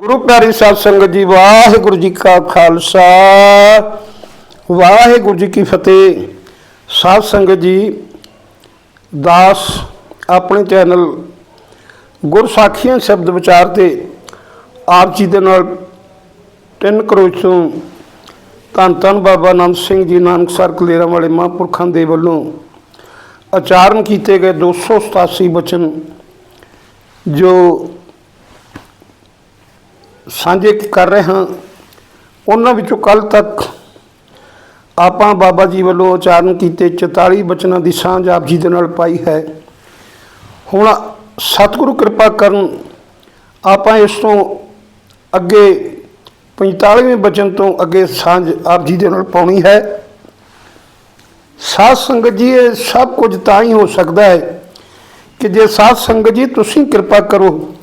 ਗੁਰੂ ਪਿਆਰੀ ਸਾਧ ਸੰਗਤ ਜੀ, ਵਾਹਿਗੁਰੂ ਜੀ ਕਾ ਖਾਲਸਾ। ਵਾਹਿਗੁਰੂ ਜੀ ਕੀ ਫਤਿਹ। ਸਾਧ ਸੰਗਤ ਜੀ, ਦਾਸ ਆਪਣੇ ਚੈਨਲ ਗੁਰਸਾਖੀਆਂ ਸ਼ਬਦ ਵਿਚਾਰ ਤੇ ਆਪ ਜੀ ਦੇ ਨਾਲ ਤਿੰਨ ਕਰੋੜ ਤੋਂ ਧੰਨ ਧੰਨ ਬਾਬਾ ਨਾਨਕ ਸਿੰਘ ਜੀ ਨਾਨਕਸਰ ਕਲੇਰਾਂ ਵਾਲੇ ਮਹਾਂਪੁਰਖਾਂ ਦੇ ਵੱਲੋਂ ਆਚਾਰਨ ਕੀਤੇ ਗਏ 287 ਬਚਨ, ਜੋ ਸਾਂਝੇ ਕਰ ਰਹੇ ਹਾਂ। ਉਹਨਾਂ ਵਿੱਚੋਂ ਕੱਲ ਤੱਕ ਆਪਾਂ ਬਾਬਾ ਜੀ ਵੱਲੋਂ ਉਚਾਰਨ ਕੀਤੇ 44 ਬਚਨਾਂ ਦੀ ਸਾਂਝ ਆਪ ਜੀ ਦੇ ਨਾਲ ਪਾਈ ਹੈ। ਹੁਣ ਸਤਿਗੁਰੂ ਕਿਰਪਾ ਕਰਨ ਆਪਾਂ ਇਸ ਤੋਂ ਅੱਗੇ 45ਵੇਂ ਬਚਨ ਤੋਂ ਅੱਗੇ ਸਾਂਝ ਆਪ ਜੀ ਦੇ ਨਾਲ ਪਾਉਣੀ ਹੈ। ਸਾਧ ਸੰਗਤ ਜੀ, ਇਹ ਸਭ ਕੁਝ ਤਾਂ ਹੀ ਹੋ ਸਕਦਾ ਹੈ ਕਿ ਜੇ ਸਾਧ ਸੰਗਤ ਜੀ ਤੁਸੀਂ ਕਿਰਪਾ ਕਰੋ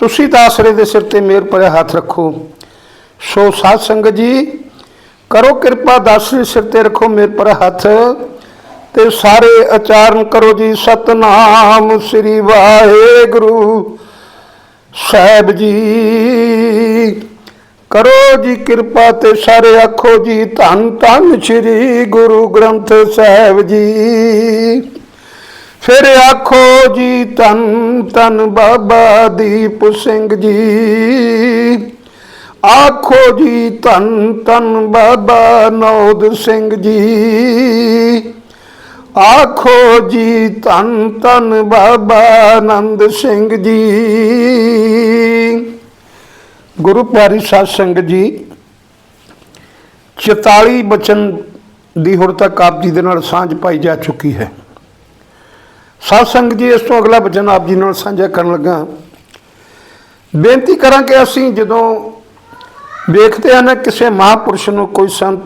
ਤੁਸੀਂ ਤਾਂ ਆਸਰੇ ਦੇ ਸਿਰ ਤੇ ਮੇਰ ਭਰਿਆ ਹੱਥ ਰੱਖੋ। ਸੋ ਸਾਧ ਸੰਗਤ ਜੀ, ਕਰੋ ਕਿਰਪਾ ਦਾਸਰੇ ਸਿਰ ਤੇ ਰੱਖੋ, ਮੇਰ ਭਰਿਆ ਹੱਥ। ਤੇ ਸਾਰੇ ਆਚਾਰਨ ਕਰੋ ਜੀ, ਸਤਨਾਮ ਸ੍ਰੀ ਵਾਹਿਗੁਰੂ ਸਾਹਿਬ ਜੀ। ਕਰੋ ਜੀ ਕਿਰਪਾ ਤੇ ਸਾਰੇ ਆਖੋ ਜੀ, ਧੰਨ ਧੰਨ ਸ੍ਰੀ ਗੁਰੂ ਗ੍ਰੰਥ ਸਾਹਿਬ ਜੀ। ਫਿਰ ਆਖੋ ਜੀ ਤਨ ਤਨ ਬਾਬਾ ਦੀਪ ਸਿੰਘ ਜੀ। ਆਖੋ ਜੀ ਤਨ ਤਨ ਬਾਬਾ ਨੌਦ ਸਿੰਘ ਜੀ। ਆਖੋ ਜੀ ਤਨ ਤਨ ਬਾਬਾ ਆਨੰਦ ਸਿੰਘ ਜੀ। ਗੁਰੂ ਪਿਆਰੀ ਸਾਧ ਸੰਗਤ ਜੀ 44 ਬਚਨ ਦੀ ਹੁਣ ਤੱਕ ਆਪ ਜੀ ਦੇ ਨਾਲ ਸਾਂਝ ਪਾਈ ਜਾ ਚੁੱਕੀ ਹੈ। ਸਾਧ ਸੰਗਤ ਜੀ, ਇਸ ਤੋਂ ਅਗਲਾ ਬਚਨ ਆਪ ਜੀ ਨਾਲ ਸਾਂਝਾ ਕਰਨ ਲੱਗਾ ਬੇਨਤੀ ਕਰਾਂ ਕਿ ਅਸੀਂ ਜਦੋਂ ਵੇਖਦੇ ਹਾਂ ਨਾ ਕਿਸੇ ਮਹਾਪੁਰਸ਼ ਨੂੰ ਕੋਈ ਸੰਤ,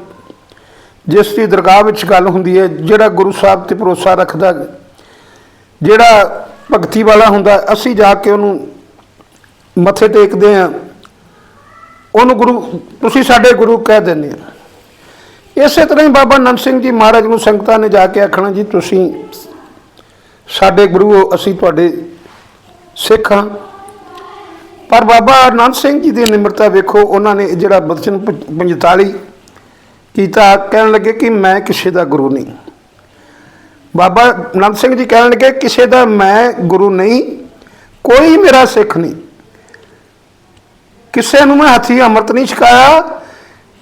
ਜਿਸ ਦੀ ਦਰਗਾਹ ਵਿੱਚ ਗੱਲ ਹੁੰਦੀ ਹੈ, ਜਿਹੜਾ ਗੁਰੂ ਸਾਹਿਬ ਤੇ ਭਰੋਸਾ ਰੱਖਦਾ, ਜਿਹੜਾ ਭਗਤੀ ਵਾਲਾ ਹੁੰਦਾ, ਅਸੀਂ ਜਾ ਕੇ ਉਹਨੂੰ ਮੱਥੇ ਟੇਕਦੇ ਹਾਂ। ਉਹਨੂੰ ਗੁਰੂ, ਤੁਸੀਂ ਸਾਡੇ ਗੁਰੂ ਕਹਿ ਦਿੰਦੇ ਆ ਇਸੇ ਤਰ੍ਹਾਂ ਹੀ ਬਾਬਾ ਨੰਦ ਸਿੰਘ ਜੀ ਮਹਾਰਾਜ ਨੂੰ ਸੰਗਤਾਂ ਨੇ ਜਾ ਕੇ ਆਖਣਾ, ਜੀ, ਤੁਸੀਂ ਸਾਡੇ ਗੁਰੂ ਹੋ, ਅਸੀਂ ਤੁਹਾਡੇ ਸਿੱਖ ਹਾਂ। ਪਰ ਬਾਬਾ ਅਨੰਦ ਸਿੰਘ ਜੀ ਦੀ ਨਿਮਰਤਾ ਵੇਖੋ ਉਹਨਾਂ ਨੇ ਜਿਹੜਾ ਬਚਨ 45 ਕੀਤਾ ਕਹਿਣ ਲੱਗੇ ਕਿ ਮੈਂ ਕਿਸੇ ਦਾ ਗੁਰੂ ਨਹੀਂ। ਬਾਬਾ ਅਨੰਦ ਸਿੰਘ ਜੀ ਕਹਿਣ ਲੱਗੇ ਕਿਸੇ ਦਾ ਮੈਂ ਗੁਰੂ ਨਹੀਂ ਕੋਈ ਮੇਰਾ ਸਿੱਖ ਨਹੀਂ। ਕਿਸੇ ਨੂੰ ਮੈਂ ਹੱਥੀ ਅੰਮ੍ਰਿਤ ਨਹੀਂ ਛਕਾਇਆ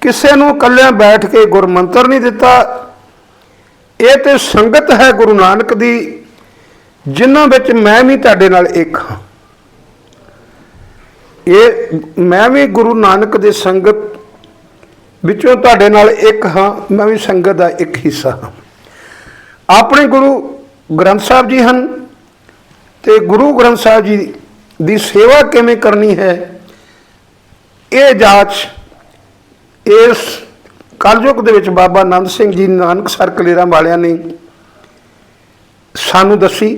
ਕਿਸੇ ਨੂੰ ਇਕੱਲਿਆਂ ਬੈਠ ਕੇ ਗੁਰਮੰਤਰ ਨਹੀਂ ਦਿੱਤਾ। ਇਹ ਤੇ ਸੰਗਤ ਹੈ ਗੁਰੂ ਨਾਨਕ ਦੀ। ਜਿਨ੍ਹਾਂ ਵਿੱਚ ਮੈਂ ਵੀ ਤੁਹਾਡੇ ਨਾਲ ਇੱਕ ਹਾਂ। ਇਹ ਮੈਂ ਵੀ ਗੁਰੂ ਨਾਨਕ ਦੇ ਸੰਗਤ ਵਿੱਚੋਂ ਤੁਹਾਡੇ ਨਾਲ ਇੱਕ ਹਾਂ, ਮੈਂ ਵੀ ਸੰਗਤ ਦਾ ਇੱਕ ਹਿੱਸਾ ਹਾਂ। ਆਪਣੇ ਗੁਰੂ ਗ੍ਰੰਥ ਸਾਹਿਬ ਜੀ ਹਨ ਤੇ ਗੁਰੂ ਗ੍ਰੰਥ ਸਾਹਿਬ ਜੀ ਦੀ ਸੇਵਾ ਕਿਵੇਂ ਕਰਨੀ ਹੈ, ਇਹ ਜਾਂਚ ਇਸ ਕਲਯੁਗ ਦੇ ਵਿੱਚ ਬਾਬਾ ਆਨੰਦ ਸਿੰਘ ਜੀ, ਨਾਨਕ ਸਰ ਕਲੇਰਾਂ ਵਾਲਿਆਂ ਨੇ ਸਾਨੂੰ ਦੱਸੀ।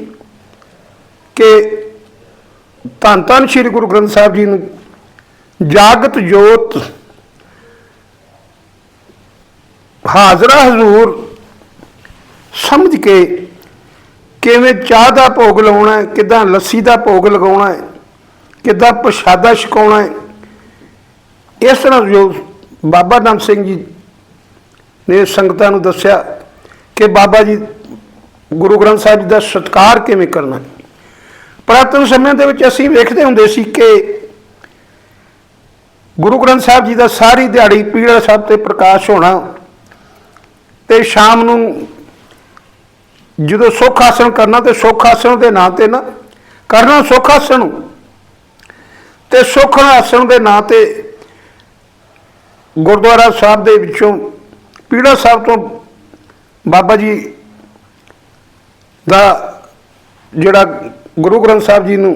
ਕਿ ਧੰਨ ਧੰਨ ਸ੍ਰੀ ਗੁਰੂ ਗ੍ਰੰਥ ਸਾਹਿਬ ਜੀ ਨੂੰ ਜਾਗਤ ਜੋਤ ਹਾਜ਼ਰਾ ਹਜ਼ੂਰ ਸਮਝ ਕੇ ਕਿਵੇਂ ਚਾਹ ਦਾ ਭੋਗ ਲਾਉਣਾ ਹੈ, ਕਿਦਾਂ ਲੱਸੀ ਦਾ ਭੋਗ ਲਗਾਉਣਾ ਹੈ, ਕਿਦਾਂ ਪ੍ਰਸ਼ਾਦਾ ਛਕਾਉਣਾ ਹੈ, ਇਸ ਤਰ੍ਹਾਂ ਜੋ ਬਾਬਾ ਨਾਨਕ ਸਿੰਘ ਜੀ ਨੇ ਸੰਗਤਾਂ ਨੂੰ ਦੱਸਿਆ ਕਿ ਬਾਬਾ ਜੀ ਗੁਰੂ ਗ੍ਰੰਥ ਸਾਹਿਬ ਜੀ ਦਾ ਸਤਿਕਾਰ ਕਿਵੇਂ ਕਰਨਾ ਹੈ। ਪੁਰਾਤਨ ਸਮੇਂ ਦੇ ਵਿੱਚ ਅਸੀਂ ਵੇਖਦੇ ਹੁੰਦੇ ਸੀ ਕਿ ਗੁਰੂ ਗ੍ਰੰਥ ਸਾਹਿਬ ਜੀ ਦਾ ਸਾਰੀ ਦਿਹਾੜੀ ਪੀੜਾ ਸਾਹਿਬ ਤੇ ਪ੍ਰਕਾਸ਼ ਹੋਣਾ ਤੇ ਸ਼ਾਮ ਨੂੰ ਜਦੋਂ ਸੁੱਖ ਆਸਣ ਕਰਨਾ ਤੇ ਸੁੱਖ ਆਸਣ ਦੇ ਨਾਂ ਤੇ ਨਾ, ਕਰਨਾ ਸੁੱਖ ਆਸਣ। ਤੇ ਸੁੱਖ ਆਸਣ ਦੇ ਨਾਂ ਤੇ ਗੁਰਦੁਆਰਾ ਸਾਹਿਬ ਦੇ ਵਿੱਚੋਂ ਪੀੜਾ ਸਾਹਿਬ ਤੋਂ ਬਾਬਾ ਜੀ ਦਾ ਜਿਹੜਾ ਗੁਰੂ ਗ੍ਰੰਥ ਸਾਹਿਬ ਜੀ ਨੂੰ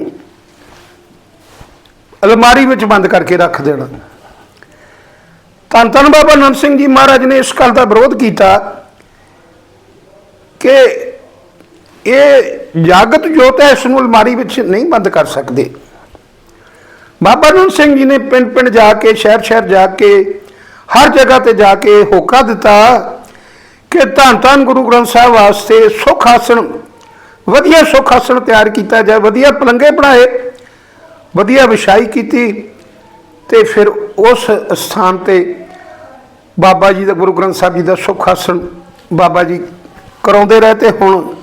ਅਲਮਾਰੀ ਵਿੱਚ ਬੰਦ ਕਰਕੇ ਰੱਖ ਦੇਣਾ। ਧੰਨ ਧੰਨ ਬਾਬਾ ਨੰਦ ਸਿੰਘ ਜੀ ਮਹਾਰਾਜ ਨੇ ਇਸ ਗੱਲ ਦਾ ਵਿਰੋਧ ਕੀਤਾ ਕਿ ਇਹ ਜਾਗਤ ਜੋਤ ਹੈ ਇਸ ਨੂੰ ਅਲਮਾਰੀ ਵਿੱਚ ਨਹੀਂ ਬੰਦ ਕਰ ਸਕਦੇ। ਬਾਬਾ ਨੰਦ ਸਿੰਘ ਜੀ ਨੇ ਪਿੰਡ ਪਿੰਡ ਜਾ ਕੇ ਸ਼ਹਿਰ ਸ਼ਹਿਰ ਜਾ ਕੇ, ਹਰ ਜਗ੍ਹਾ ਤੇ ਜਾ ਕੇ ਹੋਕਾ ਦਿੱਤਾ ਕਿ ਧੰਨ ਧੰਨ ਗੁਰੂ ਗ੍ਰੰਥ ਸਾਹਿਬ ਵਾਸਤੇ ਸੁਖ ਆਸਣ ਵਧੀਆ ਸੁੱਖ ਆਸਣ ਤਿਆਰ ਕੀਤਾ ਜਾਏ, ਵਧੀਆ ਪਲੰਗੇ ਬਣਾਏ, ਵਧੀਆ ਵਿਛਾਈ ਕੀਤੀ ਤੇ ਫਿਰ ਉਸ ਸਥਾਨ ਤੇ ਬਾਬਾ ਜੀ ਦਾ ਗੁਰੂ ਗ੍ਰੰਥ ਸਾਹਿਬ ਜੀ ਦਾ ਸੁੱਖ ਆਸਣ ਬਾਬਾ ਜੀ ਕਰਾਉਂਦੇ ਰਹੇ ਤੇ ਹੁਣ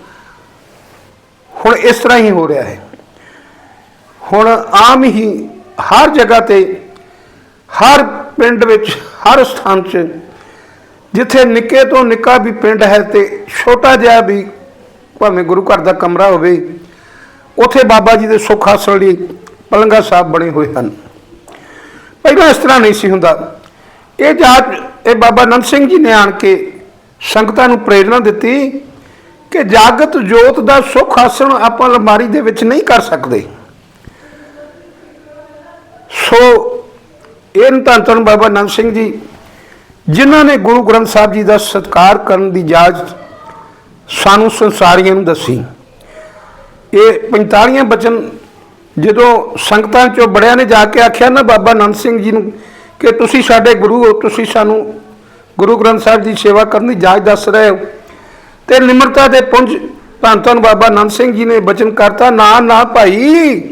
ਹੁਣ ਇਸ ਤਰ੍ਹਾਂ ਹੀ ਹੋ ਰਿਹਾ ਹੈ। ਹੁਣ ਆਮ ਹੀ ਹਰ ਜਗ੍ਹਾ ਤੇ, ਹਰ ਪਿੰਡ ਵਿੱਚ, ਹਰ ਸਥਾਨ 'ਚ ਜਿੱਥੇ ਨਿੱਕੇ ਤੋਂ ਨਿੱਕਾ ਵੀ ਪਿੰਡ ਹੈ ਤੇ ਛੋਟਾ ਜਿਹਾ ਵੀ ਭਾਵੇਂ ਗੁਰੂ ਘਰ ਦਾ ਕਮਰਾ ਹੋਵੇ, ਉੱਥੇ ਬਾਬਾ ਜੀ ਦੇ ਸੁੱਖ ਆਸਣ ਲਈ ਪਲੰਗਾ ਸਾਹਿਬ ਬਣੇ ਹੋਏ ਹਨ। ਪਹਿਲਾਂ ਇਸ ਤਰ੍ਹਾਂ ਨਹੀਂ ਸੀ ਹੁੰਦਾ। ਇਹ ਜਾਤ, ਇਹ ਬਾਬਾ ਨੰਦ ਸਿੰਘ ਜੀ ਨੇ ਆਣ ਕੇ ਸੰਗਤਾਂ ਨੂੰ ਪ੍ਰੇਰਣਾ ਦਿੱਤੀ ਕਿ ਜਾਗਤ ਜੋਤ ਦਾ ਸੁੱਖ ਆਸਣ ਆਪਾਂ ਅਲਮਾਰੀ ਦੇ ਵਿੱਚ ਨਹੀਂ ਕਰ ਸਕਦੇ। ਸੋ ਇਹ ਧੰਨ ਧੰਨ ਬਾਬਾ ਨੰਦ ਸਿੰਘ ਜੀ, ਜਿਨ੍ਹਾਂ ਨੇ ਗੁਰੂ ਗ੍ਰੰਥ ਸਾਹਿਬ ਜੀ ਦਾ ਸਤਿਕਾਰ ਕਰਨ ਦੀ ਇਜਾਜ਼ਤ ਸਾਨੂੰ ਸੰਸਾਰੀਆਂ ਨੂੰ ਦੱਸੀ। ਇਹ 45 ਬਚਨ ਜਦੋਂ ਸੰਗਤਾਂ ਚੋਂ ਬੜਿਆਂ ਨੇ ਜਾ ਕੇ ਆਖਿਆ, ਨਾ ਬਾਬਾ ਨੰਦ ਸਿੰਘ ਜੀ ਨੂੰ ਕਿ ਤੁਸੀਂ ਸਾਡੇ ਗੁਰੂ ਹੋ, ਤੁਸੀਂ ਸਾਨੂੰ ਗੁਰੂ ਗ੍ਰੰਥ ਸਾਹਿਬ ਦੀ ਸੇਵਾ ਕਰਨ ਦੀ ਇਜਾਜ਼ਤ ਦੱਸ ਰਹੇ ਹੋ। ਤੇ ਨਿਮਰਤਾ ਦੇ ਪੁੰਜ ਧੰਨ ਧੰਨ ਬਾਬਾ ਨੰਦ ਸਿੰਘ ਜੀ ਨੇ ਬਚਨ ਕਰਤਾ, ਨਾ ਨਾ ਭਾਈ,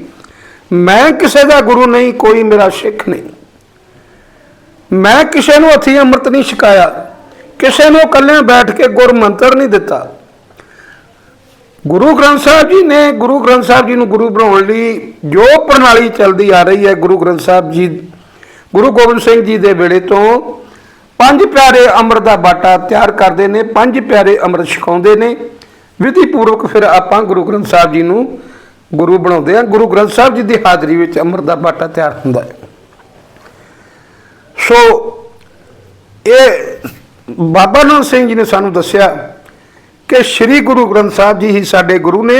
ਮੈਂ ਕਿਸੇ ਦਾ ਗੁਰੂ ਨਹੀਂ, ਕੋਈ ਮੇਰਾ ਸਿੱਖ ਨਹੀਂ। ਮੈਂ ਕਿਸੇ ਨੂੰ ਹੱਥੀਂ ਅੰਮ੍ਰਿਤ ਨਹੀਂ ਛਕਾਇਆ, ਕਿਸੇ ਨੂੰ ਇਕੱਲੇ ਬੈਠ ਕੇ ਗੁਰ ਮੰਤਰ ਨਹੀਂ ਦਿੱਤਾ। ਗੁਰੂ ਗ੍ਰੰਥ ਸਾਹਿਬ ਜੀ ਨੇ, ਗੁਰੂ ਗ੍ਰੰਥ ਸਾਹਿਬ ਜੀ ਨੂੰ ਗੁਰੂ ਬਣਾਉਣ ਲਈ ਜੋ ਪ੍ਰਣਾਲੀ ਚੱਲਦੀ ਆ ਰਹੀ ਹੈ ਗੁਰੂ ਗ੍ਰੰਥ ਸਾਹਿਬ ਜੀ, ਗੁਰੂ ਗੋਬਿੰਦ ਸਿੰਘ ਜੀ ਦੇ ਵੇਲੇ ਤੋਂ ਪੰਜ ਪਿਆਰੇ ਅੰਮ੍ਰਿਤ ਦਾ ਬਾਟਾ ਤਿਆਰ ਕਰਦੇ ਨੇ, ਪੰਜ ਪਿਆਰੇ ਅੰਮ੍ਰਿਤ ਛਕਾਉਂਦੇ ਨੇ। ਵਿਧੀ ਪੂਰਵਕ ਫਿਰ ਆਪਾਂ ਗੁਰੂ ਗ੍ਰੰਥ ਸਾਹਿਬ ਜੀ ਨੂੰ ਗੁਰੂ ਬਣਾਉਂਦੇ ਆ ਗੁਰੂ ਗ੍ਰੰਥ ਸਾਹਿਬ ਜੀ ਦੀ ਹਾਜ਼ਰੀ ਵਿੱਚ ਅੰਮ੍ਰਿਤ ਦਾ ਬਾਟਾ ਤਿਆਰ ਹੁੰਦਾ ਹੈ। ਸੋ, ਇਹ ਬਾਬਾ ਨਾਨਕ ਸਿੰਘ ਜੀ ਨੇ ਸਾਨੂੰ ਦੱਸਿਆ ਕਿ ਸ੍ਰੀ ਗੁਰੂ ਗ੍ਰੰਥ ਸਾਹਿਬ ਜੀ ਹੀ ਸਾਡੇ ਗੁਰੂ ਨੇ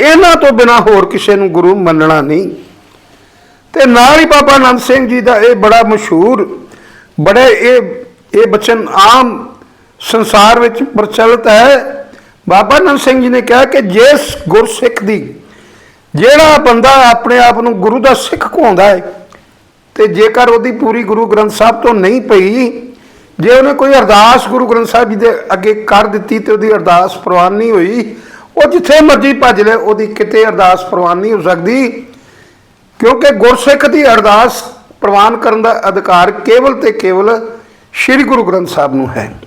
ਇਹਨਾਂ ਤੋਂ ਬਿਨਾ ਹੋਰ ਕਿਸੇ ਨੂੰ ਗੁਰੂ ਮੰਨਣਾ ਨਹੀਂ। ਤੇ ਨਾਲ ਹੀ ਬਾਬਾ ਨੰਦ ਸਿੰਘ ਜੀ ਦਾ ਇਹ ਬੜਾ ਮਸ਼ਹੂਰ, ਬੜੇ ਇਹ ਇਹ ਬਚਨ ਆਮ ਸੰਸਾਰ ਵਿੱਚ ਪ੍ਰਚਲਿਤ ਹੈ। ਬਾਬਾ ਨੰਦ ਸਿੰਘ ਜੀ ਨੇ ਕਿਹਾ ਕਿ ਜਿਸ ਗੁਰਸਿੱਖ ਦੀ, ਜਿਹੜਾ ਬੰਦਾ ਆਪਣੇ ਆਪ ਨੂੰ ਗੁਰੂ ਦਾ ਸਿੱਖ ਕਹਾਉਂਦਾ ਹੈ ਤੇ ਜੇਕਰ ਉਹਦੀ ਪੂਰੀ ਗੁਰੂ ਗ੍ਰੰਥ ਸਾਹਿਬ ਤੋਂ ਨਹੀਂ ਪਈ ਜੇ ਉਹਨੇ ਕੋਈ ਅਰਦਾਸ ਗੁਰੂ ਗ੍ਰੰਥ ਸਾਹਿਬ ਜੀ ਦੇ ਅੱਗੇ ਕਰ ਦਿੱਤੀ ਤੇ ਉਹਦੀ ਅਰਦਾਸ ਪ੍ਰਵਾਨ ਨਹੀਂ ਹੋਈ, ਉਹ ਜਿੱਥੇ ਮਰਜ਼ੀ ਭੱਜ ਲੈ, ਉਹਦੀ ਕਿਤੇ ਅਰਦਾਸ ਪ੍ਰਵਾਨ ਨਹੀਂ ਹੋ ਸਕਦੀ। ਕਿਉਂਕਿ ਗੁਰਸਿੱਖ ਦੀ ਅਰਦਾਸ ਪ੍ਰਵਾਨ ਕਰਨ ਦਾ ਅਧਿਕਾਰ ਕੇਵਲ ਤੇ ਕੇਵਲ ਸ੍ਰੀ ਗੁਰੂ ਗ੍ਰੰਥ ਸਾਹਿਬ ਨੂੰ ਹੈ।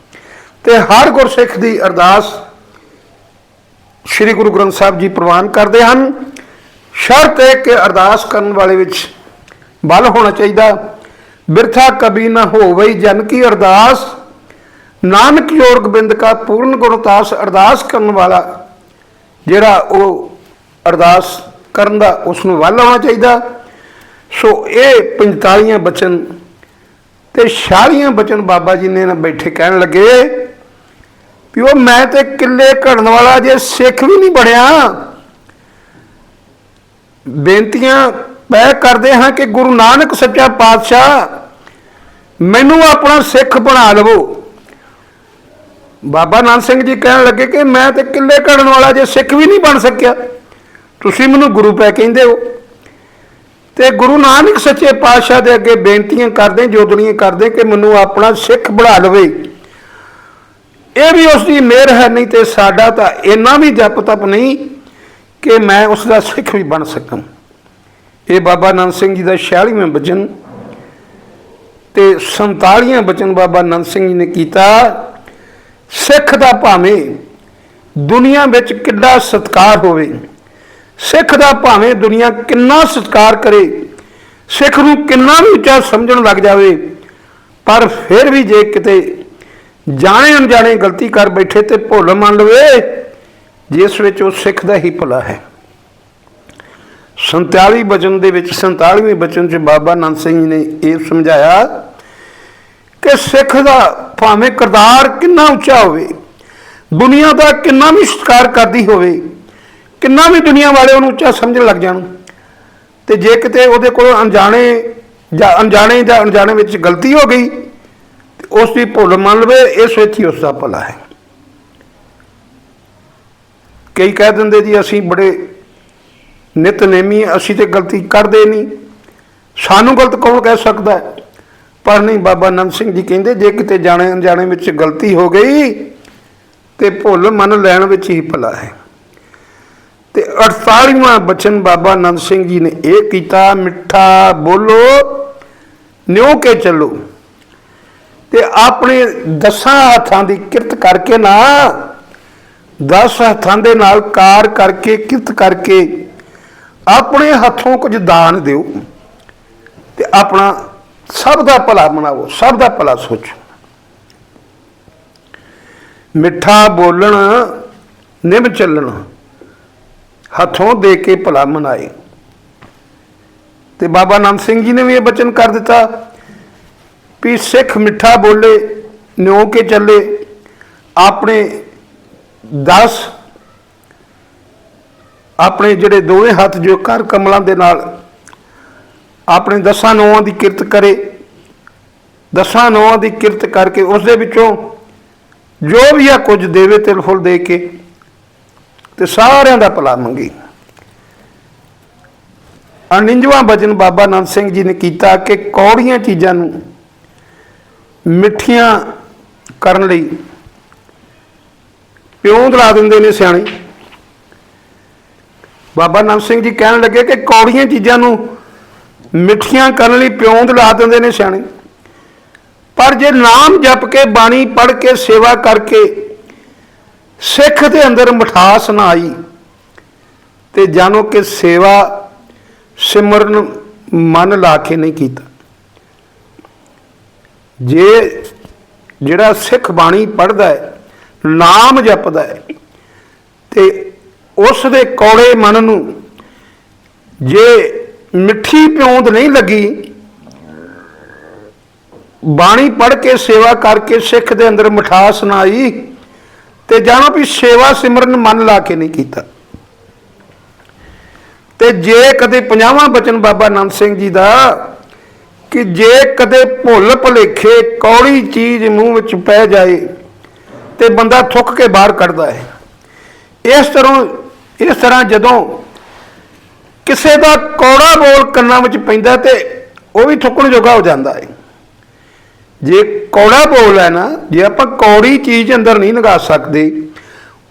ਤੇ ਹਰ ਗੁਰਸਿੱਖ ਦੀ ਅਰਦਾਸ ਸ੍ਰੀ ਗੁਰੂ ਗ੍ਰੰਥ ਸਾਹਿਬ ਜੀ ਪ੍ਰਵਾਨ ਕਰਦੇ ਹਨ। ਸ਼ਰਤ ਹੈ ਕਿ ਅਰਦਾਸ ਕਰਨ ਵਾਲੇ ਵਿੱਚ ਬਲ ਹੋਣਾ ਚਾਹੀਦਾ। ਬਿਰਥਾ ਕਬੀ ਨਾ ਹੋਵਈ ਜਨ ਕੀ ਅਰਦਾਸ। ਨਾਨਕ ਯੋਗ ਬਿੰਦ ਕਾ ਪੂਰਨ ਗੁਣਤਾਸ ਅਰਦਾਸ ਕਰਨ ਵਾਲਾ, ਜਿਹੜਾ ਉਹ ਅਰਦਾਸ ਕਰਨ ਦਾ ਉਸ ਨੂੰ ਵੱਲ ਹੋਣਾ ਚਾਹੀਦਾ। ਸੋ ਇਹ 45 ਬਚਨ ਤੇ 46 ਬਚਨ ਬਾਬਾ ਜੀ ਨੇ ਨਾ ਬੈਠੇ ਕਹਿਣ ਲੱਗੇ, ਵੀ ਉਹ ਮੈਂ ਤੇ ਕਿੱਲੇ ਘੜਨ ਵਾਲਾ ਜੇ ਸਿੱਖ ਵੀ ਨਹੀਂ ਬਣਿਆ। ਬੇਨਤੀਆਂ ਪੈ ਕਰਦੇ ਹਾਂ ਕਿ ਗੁਰੂ ਨਾਨਕ ਸੱਚਾ ਪਾਤਸ਼ਾਹ ਮੈਨੂੰ ਆਪਣਾ ਸਿੱਖ ਬਣਾ ਲਵੋ। ਬਾਬਾ ਨਾਨਕ ਸਿੰਘ ਜੀ ਕਹਿਣ ਲੱਗੇ ਕਿ ਮੈਂ ਤੇ ਕਿੱਲੇ ਘੜਨ ਵਾਲਾ ਜੇ ਸਿੱਖ ਵੀ ਨਹੀਂ ਬਣ ਸਕਿਆ। ਤੁਸੀਂ ਮੈਨੂੰ ਗੁਰੂ ਪੈ ਕਹਿੰਦੇ ਹੋ। ਤੇ ਗੁਰੂ ਨਾਨਕ ਸੱਚੇ ਪਾਤਸ਼ਾਹ ਦੇ ਅੱਗੇ ਬੇਨਤੀਆਂ ਕਰਦੇ ਜੋਦੜੀਆਂ ਕਰਦੇ ਕਿ ਮੈਨੂੰ ਆਪਣਾ ਸਿੱਖ ਬਣਾ ਲਵੇ। ਇਹ ਵੀ ਉਸ ਦੀ ਮਿਹਰ ਹੈ, ਨਹੀਂ ਤੇ ਸਾਡਾ ਤਾਂ ਇੰਨਾ ਵੀ ਜਪ ਤਪ ਨਹੀਂ ਕਿ ਮੈਂ ਉਸ ਦਾ ਸਿੱਖ ਵੀ ਬਣ ਸਕਾਂ। ਇਹ ਬਾਬਾ ਨੰਦ ਸਿੰਘ ਜੀ ਦਾ 46ਵਾਂ ਬਚਨ ਤੇ 47ਵਾਂ ਬਚਨ ਬਾਬਾ ਨੰਦ ਸਿੰਘ ਜੀ ਨੇ ਕੀਤਾ, ਸਿੱਖ ਦਾ ਭਾਵੇਂ ਦੁਨੀਆ ਵਿੱਚ ਕਿੱਡਾ ਸਤਕਾਰ ਹੋਵੇ, ਸਿੱਖ ਦਾ ਭਾਵੇਂ ਦੁਨੀਆ ਕਿੰਨਾ ਸਤਕਾਰ ਕਰੇ, ਸਿੱਖ ਨੂੰ ਕਿੰਨਾ ਵੀ ਉੱਚਾ ਸਮਝਣ ਲੱਗ ਜਾਵੇ, ਪਰ ਫਿਰ ਵੀ ਜੇ ਕਿਤੇ ਜਾਣੇ ਅਣਜਾਣੇ ਗਲਤੀ ਕਰ ਬੈਠੇ ਤੇ ਭੁੱਲ ਮੰਨ ਲਵੇ, ਜਿਸ ਵਿੱਚ ਉਹ ਸਿੱਖ ਦਾ ਹੀ ਭਲਾ ਹੈ। 47 ਬਚਨ ਦੇ ਵਿੱਚ 47ਵੇਂ ਬਚਨ 'ਚ ਬਾਬਾ ਨੰਦ ਸਿੰਘ ਜੀ ਨੇ ਇਹ ਸਮਝਾਇਆ ਕਿ ਸਿੱਖ ਦਾ ਭਾਵੇਂ ਕਿਰਦਾਰ ਕਿੰਨਾ ਉੱਚਾ ਹੋਵੇ, ਦੁਨੀਆ ਦਾ ਕਿੰਨਾ ਵੀ ਸਤਿਕਾਰ ਕਰਦੀ ਹੋਵੇ, ਕਿੰਨਾ ਵੀ ਦੁਨੀਆ ਵਾਲੇ ਉਹਨੂੰ ਉੱਚਾ ਸਮਝਣ ਲੱਗ ਜਾਣ, ਤੇ ਜੇ ਕਿਤੇ ਉਹਦੇ ਕੋਲ ਅਣਜਾਣੇ ਜਾਂ ਅਣਜਾਣੇ ਜਾਂ ਅਣਜਾਣੇ ਵਿੱਚ ਗਲਤੀ ਹੋ ਗਈ, ਤੇ ਉਸ ਦੀ ਭੁੱਲ ਮੰਨ ਲਵੇ ਇਸ ਵਿੱਚ ਹੀ ਉਸ ਦਾ ਭਲਾ ਹੈ। ਕਈ ਕਹਿ ਦਿੰਦੇ ਜੀ, ਅਸੀਂ ਬੜੇ ਨਿਤਨੇਮੀ ਅਸੀਂ ਤੇ ਗਲਤੀ ਕਰਦੇ ਨਹੀਂ। ਸਾਨੂੰ ਗਲਤ ਕੌਣ ਕਹਿ ਸਕਦਾ? ਹੈ ਪਰ ਨਹੀਂ, ਬਾਬਾ ਨੰਦ ਸਿੰਘ ਜੀ ਕਹਿੰਦੇ, ਜੇ ਕਿਤੇ ਜਾਣੇ ਅਣਜਾਣੇ ਵਿੱਚ ਗਲਤੀ ਹੋ ਗਈ, ਤੇ ਭੁੱਲ ਮੰਨ ਲੈਣ ਵਿੱਚ ਹੀ ਭਲਾ ਹੈ। ਤੇ 48ਵਾਂ ਬਚਨ ਬਾਬਾ ਨੰਦ ਸਿੰਘ ਜੀ ਨੇ ਇਹ ਕੀਤਾ, ਮਿੱਠਾ ਬੋਲੋ, ਨਿਉ ਕੇ ਚੱਲੋ। ਤੇ ਆਪਣੇ ਦਸਾਂ ਹੱਥਾਂ ਦੀ ਕਿਰਤ ਕਰਕੇ ਨਾ, ਦਸ ਹੱਥਾਂ ਦੇ ਨਾਲ ਕਾਰ ਕਰਕੇ, ਕਿਰਤ ਕਰਕੇ ਆਪਣੇ ਹੱਥੋਂ ਕੁਝ ਦਾਨ ਦਿਓ ਤੇ ਆਪਣਾ ਸਭ ਦਾ ਭਲਾ ਮਨਾਓ, ਸਭ ਦਾ ਭਲਾ ਸੋਚੋ। ਮਿੱਠਾ ਬੋਲਣ, ਨਿਮ ਚੱਲਣ, ਹੱਥੋਂ ਦੇ ਕੇ ਭਲਾ ਮਨਾਏ। ਤੇ ਬਾਬਾ ਨਾਮ ਸਿੰਘ ਜੀ ਨੇ ਵੀ ਇਹ ਬਚਨ ਕਰ ਦਿੱਤਾ ਵੀ ਸਿੱਖ ਮਿੱਠਾ ਬੋਲੇ, ਨਿਉ ਕੇ ਚੱਲੇ, ਆਪਣੇ 10 ਆਪਣੇ ਜਿਹੜੇ ਦੋਵੇਂ ਹੱਥ ਜੋ ਕਰ ਕਮਲਾਂ ਦੇ ਨਾਲ ਆਪਣੇ ਦਸਾਂ ਨੌਵਾਂ ਦੀ ਕਿਰਤ ਕਰੇ, ਦਸਾਂ ਨੌਵਾਂ ਦੀ ਕਿਰਤ ਕਰਕੇ ਉਸ ਦੇ ਵਿੱਚੋਂ ਜੋ ਵੀ ਆ ਕੁਝ ਦੇਵੇ ਤਿਲ ਫੁੱਲ ਦੇ ਕੇ ਤੇ ਸਾਰਿਆਂ ਦਾ ਭਲਾ ਮੰਗੀ। ਅਨਿੰਜਵਾ ਬਚਨ ਬਾਬਾ ਨੰਦ ਸਿੰਘ ਜੀ ਨੇ ਕੀਤਾ ਕਿ ਕੌੜੀਆਂ ਚੀਜ਼ਾਂ ਨੂੰ ਮਿੱਠੀਆਂ ਕਰਨ ਲਈ ਪਿਉਂ ਦਲਾ ਦਿੰਦੇ ਨੇ ਸਿਆਣੇ। ਬਾਬਾ ਨੰਦ ਸਿੰਘ ਜੀ ਕਹਿਣ ਲੱਗੇ ਕਿ ਕੌੜੀਆਂ ਚੀਜ਼ਾਂ ਨੂੰ ਮਿੱਠੀਆਂ ਕਰਨ ਲਈ ਪਿਉਂਦ ਲਾ ਦਿੰਦੇ ਨੇ ਸਿਆਣੇ। ਪਰ ਜੇ ਨਾਮ ਜਪ ਕੇ ਬਾਣੀ ਪੜ੍ਹ ਕੇ ਸੇਵਾ ਕਰਕੇ ਸਿੱਖ ਦੇ ਅੰਦਰ ਮਠਾਸ ਨਾ ਆਈ ਤੇ ਜਾਣੋ ਕਿ ਸੇਵਾ ਸਿਮਰਨ ਮਨ ਲਾ ਕੇ ਨਹੀਂ ਕੀਤਾ। ਜੇ ਜਿਹੜਾ ਸਿੱਖ ਬਾਣੀ ਪੜ੍ਹਦਾ ਹੈ, ਨਾਮ ਜਪਦਾ ਹੈ ਤੇ ਉਸ ਦੇ ਕੌੜੇ ਮਨ ਨੂੰ ਜੇ ਮਿੱਠੀ ਪਿਉਂਦ ਨਹੀਂ ਲੱਗੀ, ਬਾਣੀ ਪੜ੍ਹ ਕੇ ਸੇਵਾ ਕਰਕੇ ਸਿੱਖ ਦੇ ਅੰਦਰ ਮਿਠਾਸ ਨਾ ਆਈ ਤੇ ਜਾਣੋ ਵੀ ਸੇਵਾ ਸਿਮਰਨ ਮਨ ਲਾ ਕੇ ਨਹੀਂ ਕੀਤਾ। ਤੇ ਜੇ ਕਦੇ ਪੰਜਾਵਾਂ ਬਚਨ ਬਾਬਾ ਨੰਦ ਸਿੰਘ ਜੀ ਦਾ ਕਿ ਜੇ ਕਦੇ ਭੁੱਲ ਭੁਲੇਖੇ ਕੌੜੀ ਚੀਜ਼ ਮੂੰਹ ਵਿੱਚ ਪੈ ਜਾਏ ਤੇ ਬੰਦਾ ਥੁੱਕ ਕੇ ਬਾਹਰ ਕੱਢਦਾ ਹੈ। ਇਸ ਤਰ੍ਹਾਂ ਇਸ ਤਰ੍ਹਾਂ ਜਦੋਂ ਕਿਸੇ ਦਾ ਕੌੜਾ ਬੋਲ ਕੰਨਾਂ ਵਿੱਚ ਪੈਂਦਾ ਤੇ ਉਹ ਵੀ ਥੁੱਕਣ ਜੋਗਾ ਹੋ ਜਾਂਦਾ ਹੈ ਜੇ ਕੌੜਾ ਬੋਲ ਹੈ ਨਾ, ਜੇ ਆਪਾਂ ਕੌੜੀ ਚੀਜ਼ ਅੰਦਰ ਨਹੀਂ ਲਗਾ ਸਕਦੇ,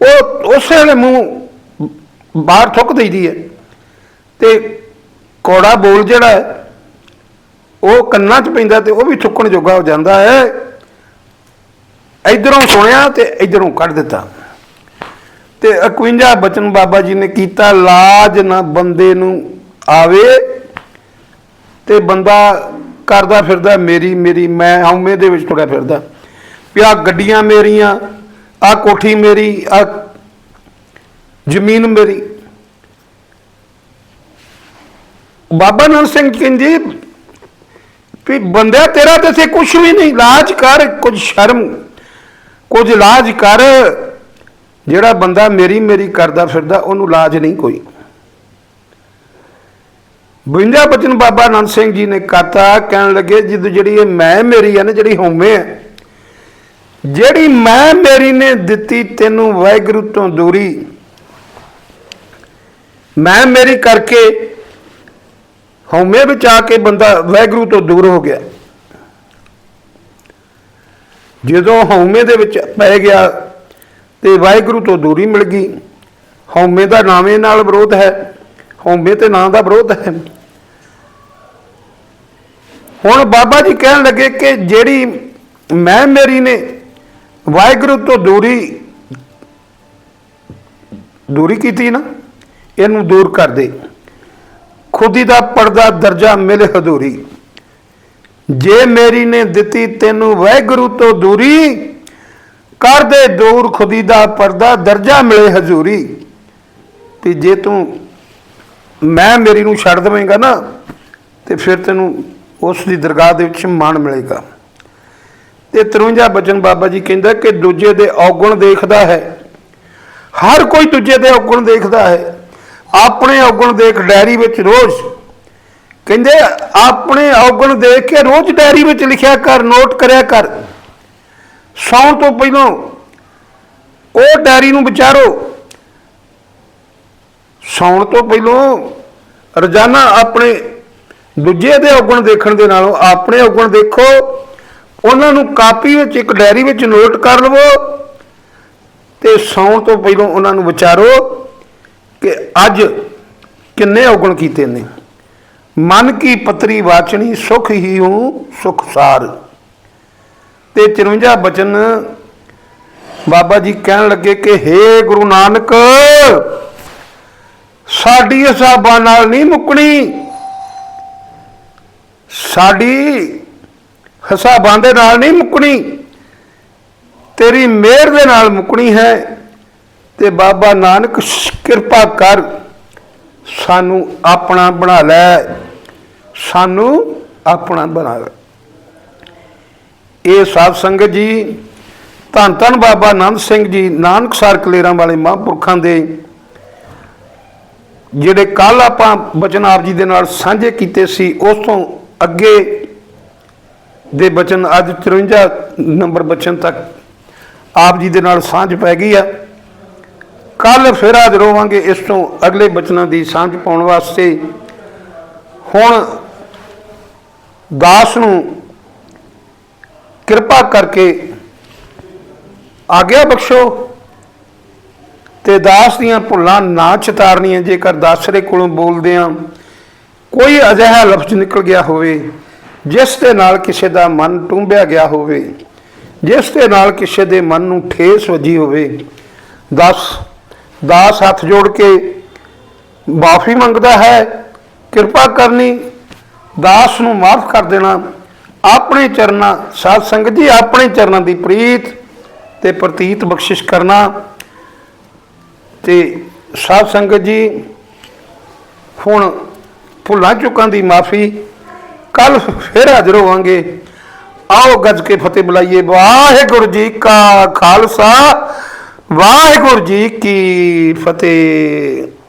ਉਹ ਉਸੇ ਵੇਲੇ ਮੂੰਹ ਬਾਹਰ ਥੁੱਕ ਦਈਦੀ ਹੈ। ਤੇ ਕੌੜਾ ਬੋਲ ਜਿਹੜਾ ਹੈ, ਉਹ ਕੰਨਾਂ 'ਚ ਪੈਂਦਾ ਤੇ ਉਹ ਵੀ ਥੁੱਕਣ ਜੋਗਾ ਹੋ ਜਾਂਦਾ ਹੈ। ਇਧਰੋਂ ਸੁਣਿਆ ਤੇ ਇਧਰੋਂ ਕੱਢ ਦਿੱਤਾ। ਤੇ 51 ਬਚਨ ਬਾਬਾ ਜੀ ਨੇ ਕੀਤਾ, ਲਾਜ ਨਾ ਬੰਦੇ ਨੂੰ ਆਵੇ ਤੇ ਬੰਦਾ ਕਰਦਾ ਫਿਰਦਾ, ਮੇਰੀ ਮੇਰੀ, ਮੈਂ ਹਉਮੇ ਦੇ ਵਿੱਚ ਤੁਰਿਆ ਫਿਰਦਾ। ਵੀ ਆਹ ਗੱਡੀਆਂ ਮੇਰੀਆਂ ਆ ਕੋਠੀ ਮੇਰੀ ਆ ਜ਼ਮੀਨ ਮੇਰੀ। ਬਾਬਾ ਨਾਨਕ ਸਿੰਘ ਕਹਿੰਦੇ ਵੀ ਬੰਦਿਆ ਤੇਰਾ ਤੇ ਸੇ ਕੁਝ ਵੀ ਨਹੀਂ, ਲਾਜ ਕਰ, ਕੁਝ ਸ਼ਰਮ, ਕੁਝ ਲਾਜ ਕਰ। ਜਿਹੜਾ ਬੰਦਾ ਮੇਰੀ ਮੇਰੀ ਕਰਦਾ ਫਿਰਦਾ, ਉਹਨੂੰ ਲਾਜ ਨਹੀਂ ਕੋਈ। 52 ਬਚਨ ਬਾਬਾ ਅਨੰਦ ਸਿੰਘ ਜੀ ਨੇ ਕਹਤਾ, ਕਹਿਣ ਲੱਗੇ, ਜਿੱਦ ਜਿਹੜੀ ਇਹ ਮੈਂ ਮੇਰੀ ਆ ਨਾ, ਜਿਹੜੀ ਹਉਮੈ ਹੈ ਜਿਹੜੀ ਮੈਂ ਮੇਰੀ ਨੇ ਦਿੱਤੀ, ਤੈਨੂੰ ਵਾਹਿਗੁਰੂ ਤੋਂ ਦੂਰੀ। ਮੈਂ ਮੇਰੀ ਕਰਕੇ ਹਉਮੈ ਵਿੱਚ ਆ ਕੇ ਬੰਦਾ ਵਾਹਿਗੁਰੂ ਤੋਂ ਦੂਰ ਹੋ ਗਿਆ। ਜਦੋਂ ਹਉਮੈ ਦੇ ਵਿੱਚ ਪੈ ਗਿਆ ਤੇ ਵਾਹਿਗੁਰੂ ਤੋਂ ਦੂਰੀ ਮਿਲ ਗਈ। ਹਉਮੈ ਦਾ ਨਾਮੇ ਨਾਲ ਵਿਰੋਧ ਹੈ। ਹਉਮੈ ਤੇ ਨਾਂ ਦਾ ਵਿਰੋਧ ਹੈ। ਹੁਣ ਬਾਬਾ ਜੀ ਕਹਿਣ ਲੱਗੇ ਕਿ ਜਿਹੜੀ ਮੈਂ ਮੇਰੀ ਨੇ ਵਾਹਿਗੁਰੂ ਤੋਂ ਦੂਰੀ ਦੂਰੀ ਕੀਤੀ ਨਾ, ਇਹਨੂੰ ਦੂਰ ਕਰ ਦੇ। ਖੁਦੀ ਦਾ ਪਰਦਾ ਦਰਜਾ ਮਿਲ ਹਦੂਰੀ ਜੇ ਮੇਰੀ ਨੇ ਦਿੱਤੀ ਤੈਨੂੰ ਵਾਹਿਗੁਰੂ ਤੋਂ ਦੂਰੀ ਕਰ ਦੇ ਦੂਰ ਖੁਦੀ ਦਾ ਪਰਦਾ, ਦਰਜਾ ਮਿਲੇ ਹਜ਼ੂਰੀ। ਤੇ ਜੇ ਤੂੰ ਮੈਂ ਮੇਰੀ ਨੂੰ ਛੱਡ ਦੇਵੇਂਗਾ ਨਾ, ਤੇ ਫਿਰ ਤੈਨੂੰ ਉਸ ਦੀ ਦਰਗਾਹ ਦੇ ਵਿੱਚ ਮਾਣ ਮਿਲੇਗਾ। ਤੇ 53 ਬਚਨ ਬਾਬਾ ਜੀ ਕਹਿੰਦਾ ਕਿ ਦੂਜੇ ਦੇ ਔਗਣ ਦੇਖਦਾ ਹੈ। ਹਰ ਕੋਈ ਦੂਜੇ ਦੇ ਔਗਣ ਦੇਖਦਾ ਹੈ। ਆਪਣੇ ਔਗਣ ਦੇਖ ਡਾਇਰੀ ਵਿੱਚ ਰੋਜ਼। ਕਹਿੰਦੇ, ਆਪਣੇ ਔਗਣ ਦੇਖ ਕੇ ਰੋਜ਼ ਡਾਇਰੀ ਵਿੱਚ ਲਿਖਿਆ ਕਰ, ਨੋਟ ਕਰਿਆ ਕਰ। ਸੌਣ ਤੋਂ ਪਹਿਲਾਂ ਉਹ ਡਾਇਰੀ ਨੂੰ ਵਿਚਾਰੋ। ਸੌਣ ਤੋਂ ਪਹਿਲਾਂ ਰੋਜ਼ਾਨਾ ਆਪਣੇ ਦੂਜੇ ਦੇ ਔਗਣ ਦੇਖਣ ਦੇ ਨਾਲੋਂ ਆਪਣੇ ਔਗਣ ਦੇਖੋ। ਉਹਨਾਂ ਨੂੰ ਕਾਪੀ ਵਿੱਚ ਇੱਕ ਡਾਇਰੀ ਵਿੱਚ ਨੋਟ ਕਰ ਲਵੋ ਤੇ ਸੌਣ ਤੋਂ ਪਹਿਲਾਂ ਉਹਨਾਂ ਨੂੰ ਵਿਚਾਰੋ ਕਿ ਅੱਜ ਕਿੰਨੇ ਔਗਣ ਕੀਤੇ ਨੇ। ਮਨ ਕੀ ਪਤਰੀ ਵਾਚਣੀ ਸੁਖ ਹੀ ਹੂੰ ਸੁਖ ਸਾਰ। ਤੇ 54 ਬਚਨ ਬਾਬਾ ਜੀ ਕਹਿਣ ਲੱਗੇ ਕਿ हे ਗੁਰੂ ਨਾਨਕ, ਸਾਡੀ ਹਿਸਾਬਾਂ ਨਾਲ ਨਹੀਂ ਮੁੱਕਣੀ। ਸਾਡੀ ਹਿਸਾਬਾਂ ਦੇ ਨਾਲ ਨਹੀਂ ਮੁੱਕਣੀ। ਤੇਰੀ ਮਿਹਰ ਦੇ ਨਾਲ ਮੁੱਕਣੀ ਹੈ ਤੇ ਬਾਬਾ ਨਾਨਕ ਕਿਰਪਾ ਕਰ, ਸਾਨੂੰ ਆਪਣਾ ਬਣਾ ਲੈ। ਸਾਨੂੰ ਆਪਣਾ ਬਣਾ ਲੈ। ਇਹ ਸਾਧ ਸੰਗਤ ਜੀ, ਧੰਨ ਧੰਨ ਬਾਬਾ ਆਨੰਦ ਸਿੰਘ ਜੀ ਨਾਨਕਸਰ ਕਲੇਰਾਂ ਵਾਲੇ ਮਹਾਂਪੁਰਖਾਂ ਦੇ, ਜਿਹੜੇ ਕੱਲ ਆਪਾਂ ਬਚਨ ਆਪ ਜੀ ਦੇ ਨਾਲ ਸਾਂਝੇ ਕੀਤੇ ਸੀ, ਉਸ ਤੋਂ ਅੱਗੇ ਦੇ ਬਚਨ ਅੱਜ 53 ਨੰਬਰ ਬਚਨ ਤੱਕ ਆਪ ਜੀ ਦੇ ਨਾਲ ਸਾਂਝ ਪੈ ਗਈ ਆ। ਕੱਲ ਫਿਰ ਅੱਜ ਰੋਵਾਂਗੇ ਇਸ ਤੋਂ ਅਗਲੇ ਬਚਨਾਂ ਦੀ ਸਾਂਝ ਪਾਉਣ ਵਾਸਤੇ। ਹੁਣ ਦਾਸ ਨੂੰ ਕਿਰਪਾ ਕਰਕੇ ਆਗਿਆ ਬਖਸ਼ੋ ਤੇ ਦਾਸ ਦੀਆਂ ਭੁੱਲਾਂ ਨਾ ਚਿਤਾਰਨੀਆਂ ਜੇਕਰ ਦਾਸਰੇ ਕੋਲੋਂ ਬੋਲਦੇ ਆ ਕੋਈ ਅਜਿਹਾ ਲਫ਼ਜ਼ ਨਿਕਲ ਗਿਆ ਹੋਵੇ, ਜਿਸ ਦੇ ਨਾਲ ਕਿਸੇ ਦਾ ਮਨ ਟੁੰਬਿਆ ਗਿਆ ਹੋਵੇ, ਜਿਸ ਦੇ ਨਾਲ ਕਿਸੇ ਦੇ ਮਨ ਨੂੰ ਠੇਸ ਵੱਜੀ ਹੋਵੇ, ਦਸ, ਦਾਸ ਹੱਥ ਜੋੜ ਕੇ ਮਾਫੀ ਮੰਗਦਾ ਹੈ, ਕਿਰਪਾ ਕਰਨੀ, ਦਾਸ ਨੂੰ ਮਾਫ ਕਰ ਦੇਣਾ। ਆਪਣੇ ਚਰਨਾਂ, ਸਾਧ ਸੰਗਤ ਜੀ, ਆਪਣੇ ਚਰਨਾਂ ਦੀ ਪ੍ਰੀਤ ਤੇ ਪ੍ਰਤੀਤ ਬਖਸ਼ਿਸ਼ ਕਰਨਾ। ਤੇ ਸਾਧ ਸੰਗਤ ਜੀ, ਹੁਣ ਭੁੱਲਾਂ ਚੁੱਕਾਂ ਦੀ ਮਾਫੀ ਕੱਲ ਫਿਰ ਹਾਜ਼ਰ ਹੋਵਾਂਗੇ। ਆਓ ਗੱਜ ਕੇ ਫਤਿਹ ਬੁਲਾਈਏ। ਵਾਹਿਗੁਰੂ ਜੀ ਕਾ ਖਾਲਸਾ, ਵਾਹਿਗੁਰੂ ਜੀ ਕੀ ਫਤਿਹ।